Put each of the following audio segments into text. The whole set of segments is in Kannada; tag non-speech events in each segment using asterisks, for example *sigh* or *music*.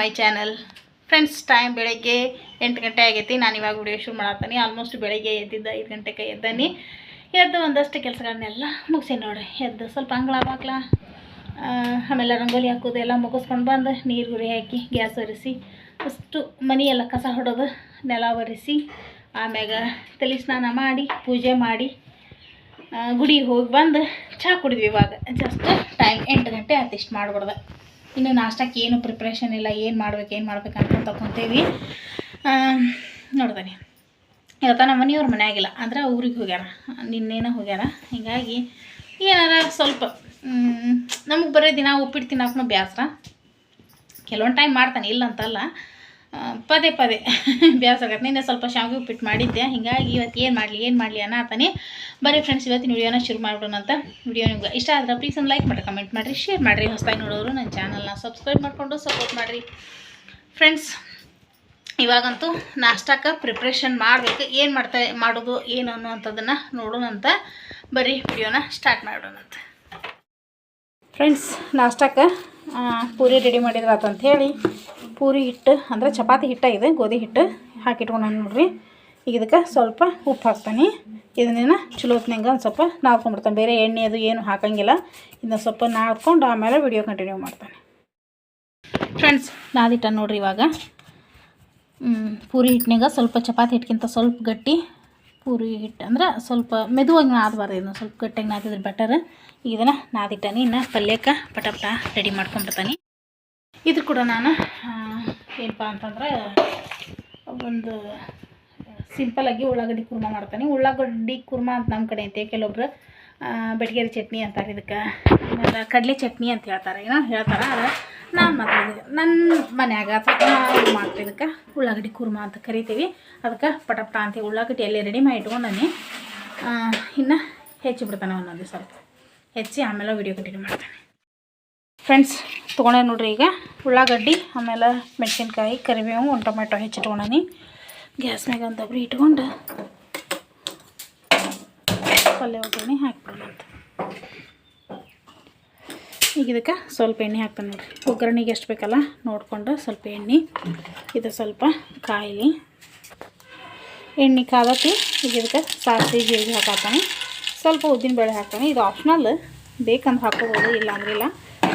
ಮೈ ಚಾನಲ್ ಫ್ರೆಂಡ್ಸ್ ಟೈಮ್ ಬೆಳಗ್ಗೆ ಎಂಟು ಗಂಟೆ ಆಗೈತಿ. ನಾನು ಇವಾಗ ವಿಡಿಯೋ ಶುರು ಮಾಡತ್ತೀನಿ ಆಲ್ಮೋಸ್ಟ್ ಬೆಳಗ್ಗೆ ಎದ್ದಿದ್ದ ಐದು ಗಂಟೆಗೆ ಎದ್ದಾನಿ. ಎದ್ದು ಒಂದಷ್ಟು ಕೆಲಸಗಳನ್ನೆಲ್ಲ ಮುಗಿಸಿ ನೋಡಿ. ಎದ್ದು ಸ್ವಲ್ಪ ಅಂಗಳ ಬಾಗ್ಲ ಆಮೇಲೆ ರಂಗೋಲಿ ಹಾಕೋದು ಎಲ್ಲ ಮುಗಿಸ್ಕೊಂಡು ಬಂದು ನೀರು ಗುರಿ ಹಾಕಿ ಗ್ಯಾಸ್ ಒರೆಸಿ, ಅಷ್ಟು ಮನೆಯೆಲ್ಲ ಕಸ ಹೊಡೋದು ನೆಲ ಒರೆಸಿ, ಆಮ್ಯಾಗ ತಲೆ ಸ್ನಾನ ಮಾಡಿ, ಪೂಜೆ ಮಾಡಿ ಗುಡಿಗೆ ಹೋಗಿ ಬಂದು ಚಹಾ ಕುಡಿದ್ವಿ ಇವಾಗ. ಜಸ್ಟ್ ಟೈಮ್ ಎಂಟು ಗಂಟೆ ಅತಿಷ್ಟು ಮಾಡ್ಬಿಡ್ದೆ ಇನ್ನು ನಾಷ್ಟಕ್ಕೆ ಏನು ಪ್ರಿಪ್ರೇಷನ್ ಇಲ್ಲ, ಏನು ಮಾಡ್ಬೇಕು ಏನು ಮಾಡ್ಬೇಕು ಅಂತ ತಗೊತೀವಿ ನೋಡ್ತಾನೆ ಇವತ್ತು ನಮ್ಮ ಮನೆಯವ್ರ ಮನೆಯಾಗಿಲ್ಲ ಅಂದ್ರೆ ಊರಿಗೆ ಹೋಗ್ಯಾರ. ನಿನ್ನೇನ ಹೋಗ್ಯಾರ. ಹೀಗಾಗಿ ಏನಾರ ಸ್ವಲ್ಪ ನಮಗೆ ಬರೀ ದಿನ ಉಪ್ಪಿಟ್ಟು ತಿನ್ನೋಕ್ಕೂ ಬೇಸರ ಕೆಲವೊಂದು ಟೈಮ್ ಮಾಡ್ತಾನೆ, ಇಲ್ಲ ಅಂತಲ್ಲ. ಪದೇ ಪದೇ *laughs* ಬೇಸರ ಆಗತ್ತೆ ನಿನ್ನೆ ಸ್ವಲ್ಪ ಶಾವಿಗೆ ಉಪ್ಪಿಟ್ಟು ಮಾಡಿದ್ದೆ. ಹೀಗಾಗಿ ಇವತ್ತು ಏನು ಮಾಡಲಿ ಏನು ಮಾಡಲಿ ಅನ್ನತಾನೆ ಬರೀ ಫ್ರೆಂಡ್ಸ್ ಇವತ್ತಿನ ವಿಡಿಯೋನ ಶುರು ಮಾಡೋಣ ಅಂತ ವಿಡಿಯೋ ನಿಮ್ಗೆ ಇಷ್ಟ ಆದ್ರೆ ಪ್ಲೀಸ್ ಒಂದು ಲೈಕ್ ಮಾಡಿ ಕಮೆಂಟ್ ಮಾಡಿರಿ ಶೇರ್ ಮಾಡಿರಿ. ಹೊಸದಾಗಿ ನೋಡೋರು ನನ್ನ ಚಾನಲ್ನ ಸಬ್ಸ್ಕ್ರೈಬ್ ಮಾಡಿಕೊಂಡು ಸಪೋರ್ಟ್ ಮಾಡಿರಿ. ಫ್ರೆಂಡ್ಸ್ ಇವಾಗಂತೂ ನಾಷ್ಟಕ್ಕೆ ಪ್ರಿಪ್ರೇಷನ್ ಮಾಡಬೇಕು. ಏನು ಮಾಡ್ತಾ, ಮಾಡೋದು, ಏನು ಅನ್ನುವಂಥದ್ದನ್ನು ನೋಡೋಣಂತ ಬರೀ ವಿಡಿಯೋನ ಸ್ಟಾರ್ಟ್ ಮಾಡೋಣಂತ ಫ್ರೆಂಡ್ಸ್ ನಾಷ್ಟಕ್ಕೆ ಪೂರಿ ರೆಡಿ ಮಾಡಿದ್ರಾತು ಅಂತ ಹೇಳಿ. ಪೂರಿ ಹಿಟ್ಟು, ಅಂದರೆ ಚಪಾತಿ ಹಿಟ್ಟ ಇದೆ, ಗೋಧಿ ಹಿಟ್ಟು ಹಾಕಿಟ್ಕೊಂಡು ನೋಡ್ರಿ. ಈಗ ಇದಕ್ಕೆ ಸ್ವಲ್ಪ ಉಪ್ಪು ಹಾಕ್ತಾನೆ. ಇದನ್ನೇನು ಚಲೋ ಹೊತ್ನಾಗ ಒಂದು ಸ್ವಲ್ಪ ನಾದ್ಕೊಂಡ್ಬಿಡ್ತಾನೆ. ಬೇರೆ ಎಣ್ಣೆ ಅದು ಏನು ಹಾಕಂಗಿಲ್ಲ. ಇದನ್ನ ಸ್ವಲ್ಪ ನಾದ್ಕೊಂಡು ಆಮೇಲೆ ವಿಡಿಯೋ ಕಂಟಿನ್ಯೂ ಮಾಡ್ತಾನೆ. ಫ್ರೆಂಡ್ಸ್ ನಾದಿಟ್ಟ ನೋಡ್ರಿ ಇವಾಗ. ಪೂರಿ ಹಿಟ್ಟಿನಾಗ ಸ್ವಲ್ಪ ಚಪಾತಿ ಹಿಟ್ಟಿಗಿಂತ ಸ್ವಲ್ಪ ಗಟ್ಟಿ ಪೂರಿ ಹಿಟ್ಟು ಅಂದ್ರೆ ಸ್ವಲ್ಪ ಮೆದುವಾಗಿ ನಾದಬಾರ್ದು ಇದನ್ನು. ಸ್ವಲ್ಪ ಗಟ್ಟಿಯಾಗಿ ನಾದಿದ್ರೆ ಬೆಟರ್ ಇದನ್ನು ನಾದಿಟ್ಟಾನೆ, ಇನ್ನು ಪಲ್ಯಕ್ಕೆ ಪಟ ರೆಡಿ ಮಾಡ್ಕೊಂಡ್ಬಿಡ್ತಾನೆ. ಇದು ಕೂಡ ನಾನು ಏನಪ್ಪ ಅಂತಂದ್ರೆ ಒಂದು ಸಿಂಪಲಾಗಿ ಉಳ್ಳಾಗಡ್ಡಿ ಕುರ್ಮ ಮಾಡ್ತಾನೆ. ಉಳ್ಳಾಗಡ್ಡಿ ಕುರ್ಮ ಅಂತ ನಮ್ಮ ಕಡೆ ಐತೆ. ಕೆಲವೊಬ್ರು ಬೆಟಗೇರಿ ಚಟ್ನಿ ಅಂತಾರೆ. ಇದಕ್ಕೆ ಕಡಲೆ ಚಟ್ನಿ ಅಂತ ಹೇಳ್ತಾರೆ. ಏನೋ ಹೇಳ್ತಾರೆ, ಆದರೆ ನಾನು ಮಾತ್ರ ನನ್ನ ಮನ್ಯಾಗ ಅಥವಾ ಮಾಡ್ತೀವಿ ಇದಕ್ಕೆ ಉಳ್ಳಾಗಡ್ಡಿ ಕುರ್ಮ ಅಂತ ಕರಿತೀವಿ. ಅದಕ್ಕೆ ಪಟ ಪಟ ಅಂತ ಉಳ್ಳಾಗಡ್ಡಿ ಎಲ್ಲಿ ರೆಡಿ ಮಾಡಿ ಇಟ್ಕೊಂಡಾನೆ. ಇನ್ನು ಹೆಚ್ಚಿ ಬಿಡ್ತಾನೆ ಒಂದೊಂದು ಸ್ವಲ್ಪ ಹೆಚ್ಚಿ ಆಮೇಲೆ ವಿಡಿಯೋ ಕಂಟಿನ್ಯೂ ಮಾಡ್ತಾನೆ. ಫ್ರೆಂಡ್ಸ್ ತೊಗೊಂಡೆ ನೋಡ್ರಿ ಈಗ. ಉಳ್ಳಾಗಡ್ಡಿ, ಆಮೇಲೆ ಮೆಣಸಿನ್ಕಾಯಿ, ಕರಿಬೇವು, ಒಂದು ಟೊಮೆಟೊ ಹೆಚ್ಚಿಟ್ಕೊಂಡಿ ಗ್ಯಾಸ್ ಮ್ಯಾಗ ದಬ್ರಿ ಇಟ್ಕೊಂಡು ಪಲ್ಯ ಒಗ್ಗರಣೆ ಹಾಕ್ಬಿಡೋಣ ಅಂತ. ಈಗ ಇದಕ್ಕೆ ಸ್ವಲ್ಪ ಎಣ್ಣೆ ಹಾಕ್ತಾನೆ ನೋಡಿರಿ. ಒಗ್ಗರಣೆಗೆ ಎಷ್ಟು ಬೇಕಲ್ಲ ನೋಡಿಕೊಂಡು ಸ್ವಲ್ಪ ಎಣ್ಣೆ, ಇದು ಸ್ವಲ್ಪ ಕಾಯಿಲಿ, ಎಣ್ಣೆ ಕಾದತಿ ಈಗ ಇದಕ್ಕೆ ಸಾಸಿವೆ, ಜೀರಿಗೆ ಹಾಕಾತಾನೆ. ಸ್ವಲ್ಪ ಉದ್ದಿನ ಬೇಳೆ ಹಾಕ್ತಾನೆ. ಇದು ಆಪ್ಷನಲ್ ಬೇಕಂದ್ರೆ ಹಾಕೋಬೋದು ಇಲ್ಲ. ಅಂದ್ರಿಲ್ಲ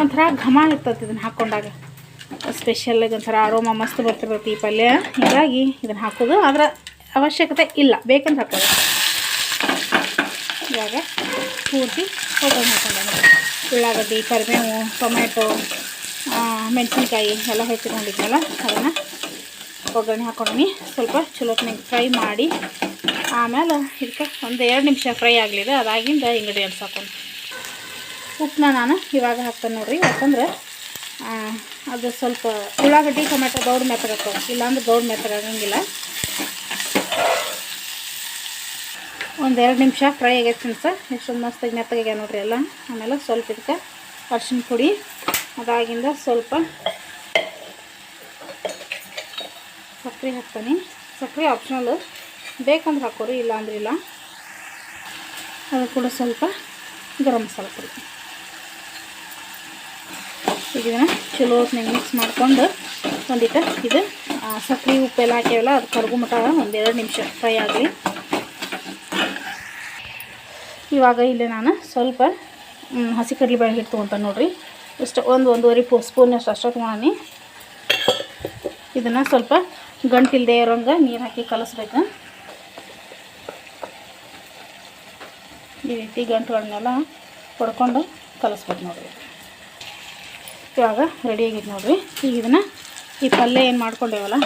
ಒಂಥರ ಘಮ ಇರ್ತದೆ ಇದನ್ನು ಹಾಕ್ಕೊಂಡಾಗ ಸ್ಪೆಷಲಾಗಿ ಒಂಥರ ಆರೋಮ ಮಸ್ತ್ ಬರ್ತಿರ್ತೈತಿ ಈ ಪಲ್ಯ. ಹೀಗಾಗಿ ಇದನ್ನು ಹಾಕೋದು ಅದರ ಅವಶ್ಯಕತೆ ಇಲ್ಲ. ಬೇಕಂತ ಹಾಕೋದು. ಇವಾಗ ಪೂರ್ತಿ ಒಗ್ಗರಣೆ ಹಾಕೊಂಡೆ ಉಳ್ಳಾಗಡ್ಡಿ, ಕರಿಬೇವು ಟೊಮೆಟೊ ಮೆಣಸಿನ್ಕಾಯಿ ಎಲ್ಲ ಹೆಚ್ಚಿಕೊಂಡಿದ್ನಲ್ಲ ಅದನ್ನು ಒಗ್ಗರಣೆ ಹಾಕೊಂಡಿ ಸ್ವಲ್ಪ ಚಲೋತ್ನಾಗ ಫ್ರೈ ಮಾಡಿ ಆಮೇಲೆ ಇದಕ್ಕೆ ಒಂದು ಎರಡು ನಿಮಿಷ ಫ್ರೈ ಆಗಲಿದೆ. ಅದಾಗಿಂದ ಇಂಗ್ರೀಡಿಯೆಂಟ್ಸ್ ಹಾಕೊಂಡು ಉಪ್ಪನ್ನ ನಾನು ಇವಾಗ ಹಾಕ್ತೇನೆ ನೋಡ್ರಿ. ಯಾಕಂದ್ರೆ ಅದು ಸ್ವಲ್ಪ ಉಳ್ಳಾಗಡ್ಡಿ ಟೊಮೆಟೊ ಗೌಡ್ ಮೆತ್ತಗಾಗ್ತವೆ ಇಲ್ಲಾಂದ್ರೆ ಗೌಡ್ ಮೆತ್ತಗಾಗಂಗಿಲ್ಲ ಒಂದು ಎರಡು ನಿಮಿಷ ಫ್ರೈ ಆಗೈತೆ ತಿನ್ಸ ಎಷ್ಟೊಂದು ಮಸ್ತಾಗಿ ಮೆತ್ತಗಾಗ್ಯಾವ ನೋಡ್ರಿ ಎಲ್ಲ. ಆಮೇಲೆ ಸ್ವಲ್ಪ ಇದಕ್ಕೆ ಅರ್ಶಿನ ಪುಡಿ, ಅದಾಗಿಂದ ಸ್ವಲ್ಪ ಸಕ್ಕರೆ ಹಾಕ್ತಾನೆ. ಸಕ್ಕರೆ ಆಪ್ಷನಲ್ ಬೇಕಂದ್ರೆ ಹಾಕೋರಿ ಇಲ್ಲ ಇಲ್ಲ. ಅದು ಕೂಡ ಸ್ವಲ್ಪ ಗರಂ ಮಸಾಲ ಪುಡಿ. ಇದನ್ನು ಚಲೋ ಹೊತ್ನಾಗ ಮಿಕ್ಸ್ ಮಾಡ್ಕೊಂಡು ಒಂದಿಟ್ಟು ಇದು ಸಕ್ಕರೆ ಉಪ್ಪೆಲ್ಲ ಹಾಕ್ಯಾವಲ್ಲ ಅದು ಕರ್ಗು ಮಟ ಒಂದೆರಡು ನಿಮಿಷ ಫ್ರೈ ಆಗಲಿ. ಇವಾಗ ಇಲ್ಲಿ ನಾನು ಸ್ವಲ್ಪ ಹಸಿ ಕಡಲೆಬೇಳೆ ಹಿಟ್ಟು ತೊಗೊಳ್ತಾನೆ ನೋಡಿರಿ. ಇಷ್ಟು ಒಂದು ಒಂದೂವರೆ ಪೋ, ಸ್ಪೂನ್ ಅಷ್ಟು ತೊಗೊಳನಿ ಇದನ್ನು ಸ್ವಲ್ಪ ಗಂಟಿಲ್ದೇ ಇರೋಂಗೆ ನೀರು ಹಾಕಿ ಕಲಿಸ್ಬೇಕು. ಈ ರೀತಿ ಗಂಟುಗಳನ್ನೆಲ್ಲ ಹೊಡ್ಕೊಂಡು ಕಲಿಸ್ಬೇಕು ನೋಡ್ರಿ. ಇವಾಗ ರೆಡಿ ನೋಡಿರಿ. ಈಗ ಇದನ್ನು ಈ ಪಲ್ಯ ಏನು ಮಾಡ್ಕೊಂಡೇವಲ್ಲ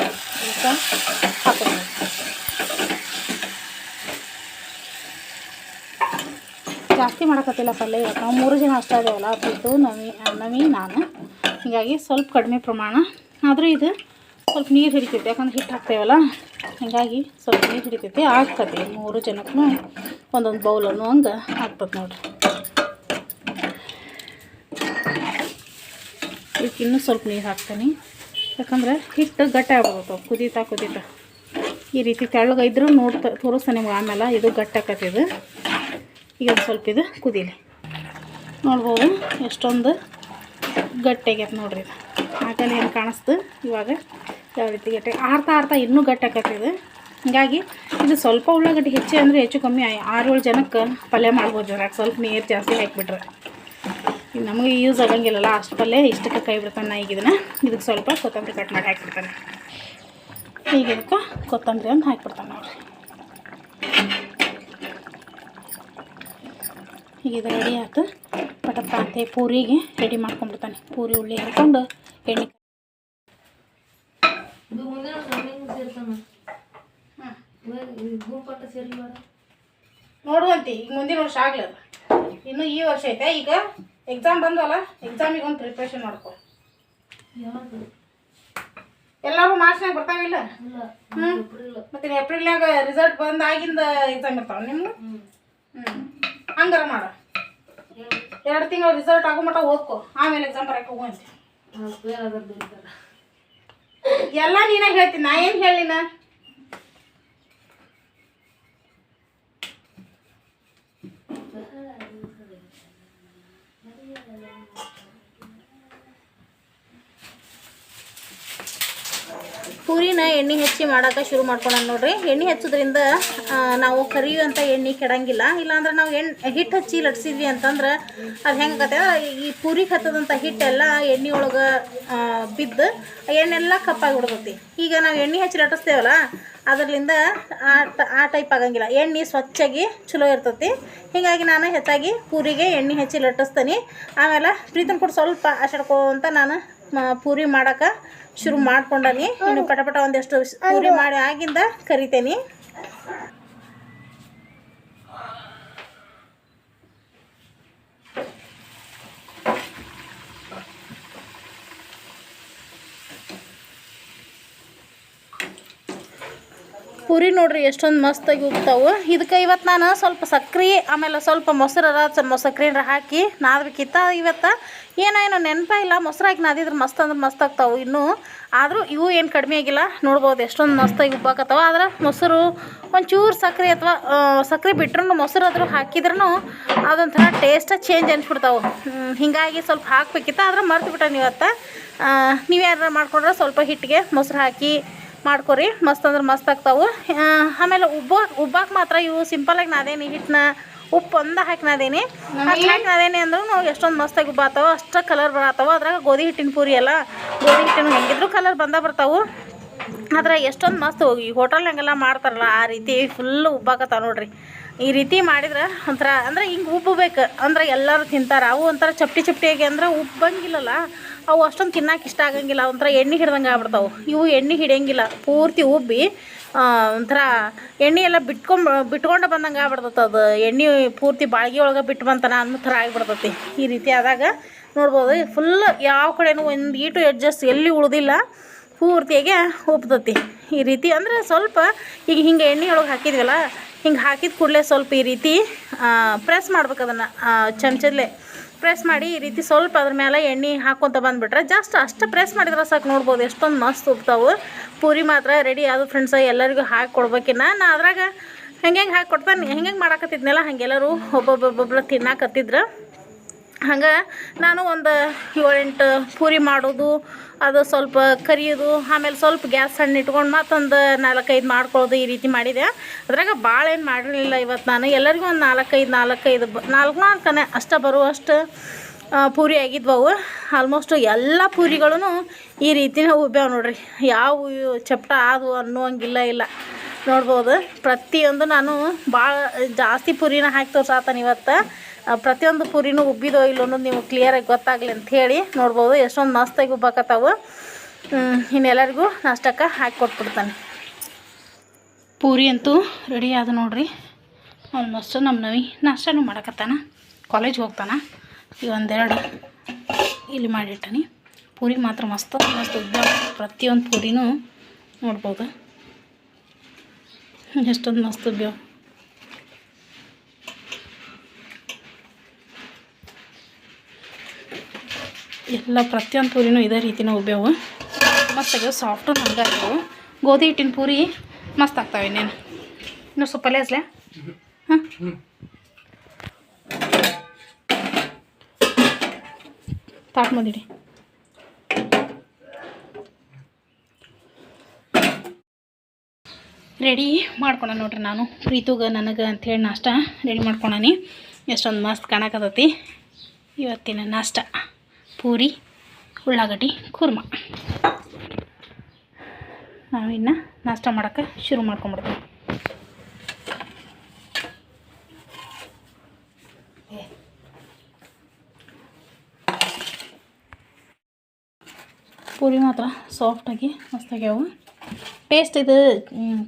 ಇದಕ್ಕೆ ಹಾಕೊಂಡು ಜಾಸ್ತಿ ಮಾಡೋಕತ್ತಿಲ್ಲ ಪಲ್ಯ ಇವತ್ತು ನಾವು ಮೂರು ಜನ ಅಷ್ಟೇ ಅದೇವಲ್ಲ ಅತ್ತಿದ್ದು ನವಿ ನವಿ, ನಾನು. ಹೀಗಾಗಿ ಸ್ವಲ್ಪ ಕಡಿಮೆ ಪ್ರಮಾಣ. ಆದರೂ ಇದು ಸ್ವಲ್ಪ ನೀರು ಹಿಡಿತೈತೆ, ಯಾಕಂದ್ರೆ ಹಿಟ್ಟು ಹಾಕ್ತೇವಲ್ಲ, ಹೀಗಾಗಿ ಸ್ವಲ್ಪ ನೀರು ಹಿಡಿತೈತೆ. ಆಗ್ತದೆ, ಮೂರು ಜನಕ್ಕೂ ಒಂದೊಂದು ಬೌಲ್ ಅನ್ನುವಂಗೆ ಆಗ್ತದೆ ನೋಡ್ರಿ. ಇದಕ್ಕೆ ಇನ್ನೂ ಸ್ವಲ್ಪ ನೀರು ಹಾಕ್ತೀನಿ. ಯಾಕಂದ್ರೆ ಹಿಟ್ಟು ಗಟ್ಟಿ ಆಗ್ಬಿಡ್ತಾವೆ ಕುದೀತಾ ಕುದೀತಾ. ಈ ರೀತಿ ತೆಳ್ಳಗೆ ಇದ್ರೂ ನೋಡ್ತಾ ತೋರಿಸ್ತಾನೆ ನಿಮ್ಗೆ ಆಮೇಲೆ ಇದು ಗಟ್ಟಿ ಇದು. ಈಗ ಒಂದು ಸ್ವಲ್ಪ ಇದು ಕುದೀಲಿ. ನೋಡ್ಬೋದು ಎಷ್ಟೊಂದು ಗಟ್ಟಿ ಆಗೈತೆ ನೋಡ್ರಿ ಇದು. ಆಗಲೇ ಏನು ಕಾಣಿಸ್ತು. ಇವಾಗ ಯಾವ ರೀತಿ ಗಟ್ಟಿ ಆರ್ತಾ ಆರ್ತಾ ಇನ್ನೂ ಗಟ್ಟಿ ಇದು. ಹೀಗಾಗಿ ಇದು ಸ್ವಲ್ಪ ಉಳ್ಳಾಗಡ್ಡಿ ಹೆಚ್ಚು ಅಂದರೆ ಹೆಚ್ಚು ಕಮ್ಮಿ ಆರು ಏಳು ಜನಕ್ಕೆ ಪಲ್ಯ ಮಾಡ್ಬೋದು ಸ್ವಲ್ಪ ನೀರು ಜಾಸ್ತಿ ಹಾಕಿಬಿಟ್ರೆ. ನಮಗೆ ಯೂಸ್ ಆಗಂಗಿಲ್ಲಲ್ಲ ಅಷ್ಟು ಪಲ್ಯ ಇಷ್ಟಕ್ಕೆ ಕೈ ಬಿಡ್ತಾನೆ ನಾ ಈಗ ಇದನ್ನು ಇದಕ್ಕೆ ಸ್ವಲ್ಪ ಕೊತ್ತಂಬರಿ ಕಟ್ ಮಾಡಿ ಹಾಕಿಬಿಡ್ತಾನೆ ಈಗ ಇದಕ್ಕೆ ಕೊತ್ತಂಬರಿ ಒಂದು ಹಾಕಿಬಿಡ್ತಾನೆ ನೋಡ್ರಿ. ಈಗ ಇದು ರೆಡಿ ಆಯ್ತು. ಪಟಪ್ಪ ಅಂತೆ ಪೂರಿಗೆ ರೆಡಿ ಮಾಡ್ಕೊಂಡ್ಬಿಡ್ತಾನೆ. ಪೂರಿ ಉಳ್ಳಿ ಹಾಕ್ಕೊಂಡು ಎಣ್ಣೆ ನೋಡುವಂತೆ ಈಗ ಮುಂದಿನ ವರ್ಷ ಆಗ್ಲದ ಇನ್ನು ಈ ವರ್ಷ ಐತೆ. ಈಗ ಎಕ್ಸಾಮ್ ಬಂದಲ್ಲ ಎಕ್ಸಾಮಿಗೆ ಒಂದು ಪ್ರಿಪ್ರೇಷನ್ ಮಾಡ್ಕೊ. ಎಲ್ಲರೂ ಮಾರ್ಚ್ನಾಗ ಬರ್ತಾವಿಲ್ಲ ಇಲ್ಲ? ಏಪ್ರಿಲ್. ಮತ್ತೆ ಏಪ್ರಿಲ್ನಾಗ ರಿಸಲ್ಟ್ ಬಂದ ಆಗಿಂದ ಎಕ್ಸಾಮ್ ಇರ್ತಾವ ನಿಮ್ಗೆ ಹ್ಞೂ ಹ್ಞೂ ಹಂಗಾರ ಮಾಡ. ಎರಡು ತಿಂಗಳು ರಿಸಲ್ಟ್ ಆಗೋ ಮಟ್ಟ ಓದ್ಕೊ. ಆಮೇಲೆ ಎಕ್ಸಾಮ್ ಬರಕ್ಕೆ ಹೋಗುವಂತೆ ಎಲ್ಲ ನೀನೇ ಹೇಳ್ತೀನಿ ನಾ ಏನು ಹೇಳಿನ ಪೂರಿನ ಎಣ್ಣೆ ಹೆಚ್ಚಿ ಮಾಡೋಕೆ ಶುರು ಮಾಡ್ಕೊಳ್ಳೋಣ ನೋಡ್ರಿ. ಎಣ್ಣೆ ಹೆಚ್ಚೋದ್ರಿಂದ ನಾವು ಕರಿಯುವಂಥ ಎಣ್ಣೆ ಕೆಡಂಗಿಲ್ಲ. ಇಲ್ಲಾಂದ್ರೆ ನಾವು ಎಣ್ಣೆ ಹಿಟ್ಟು ಹಚ್ಚಿ ಲಟ್ಸಿದ್ವಿ ಅಂತಂದ್ರೆ ಅದು ಹೆಂಗಾಗತ್ತೆ ಈ ಪೂರಿಗೆ ಹತ್ತದಂಥ ಹಿಟ್ಟೆಲ್ಲ ಎಣ್ಣೆ ಒಳಗೆ ಬಿದ್ದು ಎಣ್ಣೆಲ್ಲ ಕಪ್ಪಾಗಿ ಬಿಡ್ತೈತಿ ಈಗ ನಾವು ಎಣ್ಣೆ ಹಚ್ಚಿ ಲಟ್ಟಿಸ್ತೇವಲ್ಲ ಅದರಿಂದ ಆ ಟೈಪ್ ಆಗಂಗಿಲ್ಲ. ಎಣ್ಣೆ ಸ್ವಚ್ಛಾಗಿ ಚಲೋ ಇರ್ತೈತಿ. ಹೀಗಾಗಿ ನಾನು ಹೆಚ್ಚಾಗಿ ಪೂರಿಗೆ ಎಣ್ಣೆ ಹಚ್ಚಿ ಲಟ್ಟಿಸ್ತೀನಿ ಆಮೇಲೆ ಪ್ರೀತಮ್ ಕೂಡ ಸ್ವಲ್ಪ ಆಶಾಡ್ಕೊಂತ ನಾನು ಮ- ಪೂರಿ ಮಾಡೋಕೆ ಶುರು ಮಾಡ್ಕೊಂಡನಿ. ಇನ್ನು ಪಟಪಟ ಒಂದಷ್ಟು ಪೂರಿ ಮಾಡಿ ಆಗಿಂದ ಕರಿತೇನೆ. ಪೂರಿ ನೋಡ್ರಿ ಎಷ್ಟೊಂದು ಮಸ್ತಾಗಿ ಉಗ್ತಾವೆ. ಇದಕ್ಕೆ ಇವತ್ತು ನಾನು ಸ್ವಲ್ಪ ಸಕ್ರೆ, ಆಮೇಲೆ ಸ್ವಲ್ಪ ಮೊಸರರ ಸಕ್ರೆನ ಹಾಕಿ ನಾದಬೇಕಿತ್ತ. ಇವತ್ತು ಏನೇನು ನೆನಪ ಇಲ್ಲ, ಮೊಸರು ಹಾಕಿ ನಾದಿದ್ರೆ ಮಸ್ತ್ ಅಂದ್ರೆ ಮಸ್ತ್ ಆಗ್ತಾವು ಇನ್ನೂ. ಆದರೂ ಇವು ಏನು ಕಡಿಮೆ ಆಗಿಲ್ಲ, ನೋಡ್ಬೋದು ಎಷ್ಟೊಂದು ಮಸ್ತಾಗಿ ಉಬ್ಬಾಕತ್ತಾವ. ಆದ್ರೆ ಮೊಸರು ಒಂಚೂರು ಸಕ್ಕರೆ ಅಥವಾ ಸಕ್ಕರೆ ಬಿಟ್ರೂ ಮೊಸರು ಆದರೂ ಹಾಕಿದ್ರೂ ಅದೊಂಥರ ಟೇಸ್ಟ ಚೇಂಜ್ ಅನ್ಸ್ಬಿಡ್ತಾವೆ. ಹೀಗಾಗಿ ಸ್ವಲ್ಪ ಹಾಕ್ಬೇಕಿತ್ತು, ಆದ್ರೆ ಮರ್ತು ಬಿಟ್ಟ ಇವತ್ತು ನೀವು ಯಾರು ಮಾಡ್ಕೊಂಡ್ರೆ ಸ್ವಲ್ಪ ಹಿಟ್ಟಿಗೆ ಮೊಸರು ಹಾಕಿ ಮಾಡ್ಕೊರಿ. ಮಸ್ತ್ ಅಂದ್ರೆ ಮಸ್ತ್ ಆಗ್ತಾವೆ. ಆಮೇಲೆ ಉಬ್ಬ ಉಬ್ಬಾಕೆ ಮಾತ್ರ ಇವು ಸಿಂಪಲಾಗಿ ನಾದೇನಿ. ಹಿಟ್ಟನ್ನ ಉಪ್ಪು ಒಂದ ಹಾಕಿ ನಾದೇನಿ. ಹಾಕಿ ನಾದೇನಿ ಅಂದ್ರೂ ಎಷ್ಟೊಂದು ಮಸ್ತಾಗಿ ಉಬ್ಬಾತಾವ. ಅಷ್ಟು ಕಲರ್ ಬರತ್ತಾವ. ಅದ್ರಾಗ ಗೋಧಿ ಹಿಟ್ಟಿನ ಪೂರಿ ಎಲ್ಲ ಗೋಧಿ ಹಿಟ್ಟಿನ ಹೆಂಗಿದ್ರು ಕಲರ್ ಬಂದ ಬರ್ತಾವೆ. ಆದ್ರೆ ಎಷ್ಟೊಂದು ಮಸ್ತ್ ಈ ಹೋಟೆಲ್ನಾಗೆಲ್ಲ ಮಾಡ್ತಾರಲ್ಲ ಆ ರೀತಿ ಫುಲ್ ಉಬ್ಬಾಕತ್ತಾವ ನೋಡ್ರಿ. ಈ ರೀತಿ ಮಾಡಿದ್ರೆ ಒಂಥರ ಅಂದ್ರೆ ಹಿಂಗೆ ಉಬ್ಬಬೇಕು. ಅಂದ್ರೆ ಎಲ್ಲರೂ ತಿಂತಾರೆ. ಅವು ಒಂಥರ ಚಪ್ಟಿ ಚಪ್ಟಿಯಾಗಿ ಅಂದ್ರೆ ಉಬ್ಬಂಗಿಲ್ಲಲ್ಲ. ಅವು ಅಷ್ಟೊಂದು ತಿನ್ನಕ್ಕೆ ಇಷ್ಟ ಆಗಂಗಿಲ್ಲ, ಒಂಥರ ಎಣ್ಣೆ ಹಿಡ್ದಂಗೆ ಆಗ್ಬಿಡ್ತಾವೆ. ಇವು ಎಣ್ಣೆ ಹಿಡಿಯಂಗಿಲ್ಲ, ಪೂರ್ತಿ ಉಬ್ಬಿ ಒಂಥರ ಎಣ್ಣೆ ಎಲ್ಲ ಬಿಟ್ಕೊಂಡ್, ಬಿಟ್ಕೊಂಡು ಬಂದಂಗೆ ಆಗ್ಬಿಡ್ತೈತೆ ಅದು. ಎಣ್ಣೆ ಪೂರ್ತಿ ಬಾಳ್ಗೆ ಒಳಗೆ ಬಿಟ್ಟು ಬಂತನ ಅನ್ನೋ ಥರ ಆಗಿಬಿಡ್ತೈತಿ. ಈ ರೀತಿ ಆದಾಗ ನೋಡ್ಬೋದು ಫುಲ್ ಯಾವ ಕಡೆನೂ ಒಂದು ಈಟು ಎಡ್ಜಸ್ಟ್ ಎಲ್ಲಿ ಉಳಿದಿಲ್ಲ, ಪೂರ್ತಿಯಾಗೆ ಉಬ್ತತಿ. ಈ ರೀತಿ ಅಂದರೆ ಸ್ವಲ್ಪ ಈಗ ಹಿಂಗೆ ಎಣ್ಣೆ ಒಳಗೆ ಹಾಕಿದ್ವಲ್ಲ, ಹಿಂಗೆ ಹಾಕಿದ ಕೂಡಲೇ ಸ್ವಲ್ಪ ಈ ರೀತಿ ಪ್ರೆಸ್ ಮಾಡ್ಬೇಕು ಅದನ್ನು ಚಮಚದಲ್ಲೇ ಪ್ರೆಸ್ ಮಾಡಿ ಈ ರೀತಿ ಸ್ವಲ್ಪ ಅದ್ರ ಮೇಲೆ ಎಣ್ಣೆ ಹಾಕ್ಕೊತ ಬಂದ್ಬಿಟ್ರೆ ಜಸ್ಟ್ ಅಷ್ಟು ಪ್ರೆಸ್ ಮಾಡಿದ್ರೆ ಸಾಕು. ನೋಡ್ಬೋದು ಎಷ್ಟೊಂದು ಮಸ್ತ್ ಉಬ್ತಾವು ಪೂರಿ ಮಾತ್ರ ರೆಡಿ ಅದು ಫ್ರೆಂಡ್ಸ ಎಲ್ಲರಿಗೂ ಹಾಕಿ ಕೊಡ್ಬೇಕಿನ್ನ ನಾ ಅದ್ರಾಗ ಹೆಂಗೆ ಹಾಕಿ ಕೊಡ್ತಾನೆ ಹೆಂಗೆ ಮಾಡಾಕತ್ತಿದ್ನಲ್ಲ, ಹಂಗೆಲ್ಲರೂ ಒಬ್ಬೊಬ್ಬೊಬ್ಬೊಬ್ರು ತಿನ್ನಾಕತ್ತಿದ್ರು. ಹಂಗೆ ನಾನು ಒಂದು ಏಳೆಂಟು ಪೂರಿ ಮಾಡೋದು, ಅದು ಸ್ವಲ್ಪ ಕರಿಯೋದು, ಆಮೇಲೆ ಸ್ವಲ್ಪ ಗ್ಯಾಸ್ ಸಣ್ಣ ಇಟ್ಕೊಂಡು ಮತ್ತೊಂದು ನಾಲ್ಕೈದು ಮಾಡ್ಕೊಳ್ಳೋದು ಈ ರೀತಿ ಮಾಡಿದೆ. ಅದ್ರಾಗ ಭಾಳ ಏನು ಮಾಡಿರಲಿಲ್ಲ ಇವತ್ತು ನಾನು. ಎಲ್ಲರಿಗೂ ಒಂದು ನಾಲ್ಕೈದು ನಾಲ್ಕೈದು ನಾಲ್ಕು ನಾಲ್ಕನೇ ಅಷ್ಟೇ ಬರುವಷ್ಟು ಪೂರಿ ಆಗಿದ್ವವು. ಆಲ್ಮೋಸ್ಟು ಎಲ್ಲ ಪೂರಿಗಳೂ ಈ ರೀತಿನೇ ಉಬ್ಬ್ಯಾವ ನೋಡ್ರಿ. ಯಾವ ಚಪ್ಟ ಅನ್ನೋ ಅನ್ನುವಂಗಿಲ್ಲ ಇಲ್ಲ. ನೋಡ್ಬೋದು. ಪ್ರತಿಯೊಂದು ನಾನು ಭಾಳ ಜಾಸ್ತಿ ಪುರಿನ ಹಾಕಿ ತೋರ್ಸಾತಾನೆ ಇವತ್ತು. ಪ್ರತಿಯೊಂದು ಪುರಿನೂ ಉಬ್ಬಿದೋ ಇಲ್ಲ ಅನ್ನೋದು ನೀವು ಕ್ಲಿಯರಾಗಿ ಗೊತ್ತಾಗಲಿ ಅಂತ ಹೇಳಿ ನೋಡ್ಬೋದು. ಎಷ್ಟೊಂದು ಮಸ್ತಾಗಿ ಉಬ್ಬಾಕತ್ತಾವು. ಇನ್ನೆಲ್ಲರಿಗೂ ನಾಷ್ಟಕ್ಕೆ ಹಾಕಿ ಕೊಟ್ಬಿಡ್ತಾನೆ. ಪೂರಿ ಅಂತೂ ರೆಡಿ ಆದ ನೋಡ್ರಿ. ಆಲ್ಮೋಸ್ಟ್ ನಮ್ಮ ನವಿ ನಾಷ್ಟನೂ ಮಾಡಕತ್ತಾನ. ಕಾಲೇಜ್ಗೆ ಹೋಗ್ತಾನ. ಈ ಒಂದೆರಡು ಇಲ್ಲಿ ಮಾಡಿಟ್ಟಾನೆ. ಪೂರಿ ಮಾತ್ರ ಮಸ್ತ್ ಮಸ್ತ್ ಉದ್ದ ಪ್ರತಿಯೊಂದು ಪೂರಿನೂ ನೋಡ್ಬೋದು. ಎಷ್ಟೊಂದು ಮಸ್ತ್ ಉಬ್ಬ್ಯಾವ ಎಲ್ಲ ಪ್ರತಿಯೊಂದು ಪೂರಿನೂ ಇದೇ ರೀತಿನ ಉಬ್ಬ್ಯಾವು ಮಸ್ತಾಗ್ಯಾವ ಸಾಫ್ಟು ಹಂಗಾಗ್ಯಾವು ಗೋಧಿ ಹಿಟ್ಟಿನ ಪೂರಿ ಮಸ್ತ್ ಆಗ್ತಾವೆ ಇನ್ನೇನು. ಇನ್ನು ಸ್ವಲ್ಪ ಪಲ್ಯ ಹಾಂ ತಾಟ್ ಬಂದಿಡಿ ರೆಡಿ ಮಾಡ್ಕೊಳ ನೋಡ್ರಿ ನಾನು. ಪ್ರೀತುಗ, ನನಗೆ ಅಂಥೇಳಿ ನಾಷ್ಟ ರೆಡಿ ಮಾಡ್ಕೊಳನಿ. ಎಷ್ಟೊಂದು ಮಸ್ತ್ ಕಾಣಕತ್ತೈತಿ ಇವತ್ತಿನ ನಾಷ್ಟ ಪೂರಿ, ಉಳ್ಳಾಗಡ್ಡಿ, ಕುರ್ಮ. ನಾವಿನ್ನು ನಾಷ್ಟ ಮಾಡೋಕ್ಕೆ ಶುರು ಮಾಡ್ಕೊಂಬಿಡ್ತೀವಿ ಪೂರಿ ಮಾತ್ರ ಸಾಫ್ಟಾಗಿ ಮಸ್ತಾಗ್ಯಾವು. ಟೇಸ್ಟ್ ಇದು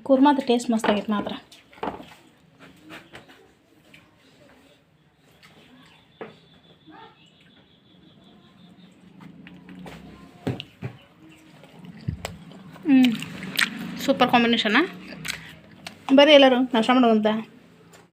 ಕುರ್ಮಾದ ಟೇಸ್ಟ್ ಮಸ್ತಾಗೈತೆ ಮಾತ್ರ. ಸೂಪರ್ ಕಾಂಬಿನೇಷನಾ ಬರ್ರಿ ಎಲ್ಲರೂ ನಾಷ್ಟ ಮಾಡೋದಂತ